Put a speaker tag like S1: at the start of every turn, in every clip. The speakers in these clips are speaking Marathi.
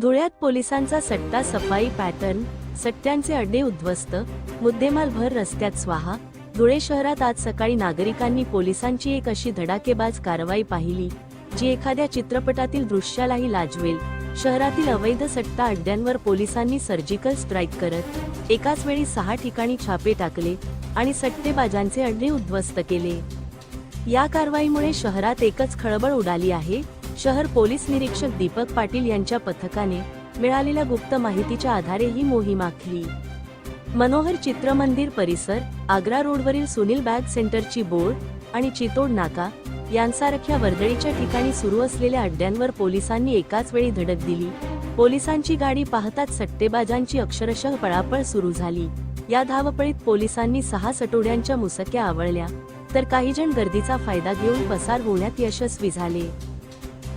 S1: धुळ्यात पोलिसांचा सट्टा सफाई पॅटर्न सट्ट्यांचे अड्डे उद्ध्वस्त मुद्देमाल भर रस्त्यात स्वाहा धुळे शहरात आज सकाळी नागरिकांनी पोलिसांची एक अशी धडाकेबाज कारवाई पाहिली जी एखाद्या चित्रपटातील दृश्यालाही लाजवेल. शहरातील अवैध सट्टा अड्ड्यांवर पोलिसांनी सर्जिकल स्ट्राईक करत एकाच वेळी सहा ठिकाणी छापे टाकले आणि सट्टेबाजांचे अड्डे उद्ध्वस्त केले. या कारवाईमुळे शहरात एकच खळबळ उडाली आहे शहर पोलीस निरीक्षक दीपक पाटील यांच्या पथकाने मिळालेल्या गुप्त माहितीच्या आधारे ही मोहीम आखली. मनोहर चित्रमंदिर परिसर आग्रा रोडवरील सुनील बॅग सेंटरची बोर्ड आणि चितोड नाका यांसारख्या वर्दळीच्या ठिकाणी सुरू असलेल्या अड्ड्यांवर पोलिसांनी एकाच वेळी धडक दिली. पोलिसांची गाडी पाहताच सट्टेबाजांची अक्षरशः पळापळ सुरू झाली. या धावपळीत पोलिसांनी सहा सटोड्यांच्या मुसक्या आवळल्या तर काही जण गर्दीचा फायदा घेऊन पसार होण्यात यशस्वी झाले.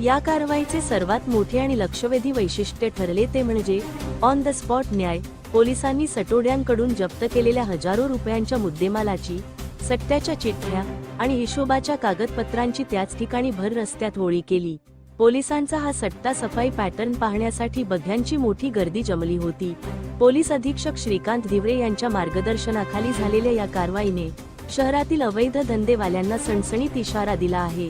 S1: या कारवाईचे सर्वात मोठे आणि लक्षवेधी वैशिष्ट्य ठरले ते म्हणजे ऑन द स्पॉट न्याय पोलिसांनी सटोड्यांकडून जप्त केलेल्या हजारो रुपयांच्या मुद्देमालाची सट्ट्याच्या चिठ्ठ्या आणि हिशोबाच्या कागदपत्रांची त्याच ठिकाणी भर रस्त्यात होळी केली. पोलिसांचा हा सट्टा सफाई पॅटर्न पाहण्यासाठी बघ्यांची मोठी गर्दी जमली होती. पोलीस अधीक्षक श्रीकांत धिवरे यांच्या मार्गदर्शनाखाली झालेल्या या कारवाईने शहरातील अवैध धंदेवाल्यांना सणसणीत इशारा दिला आहे.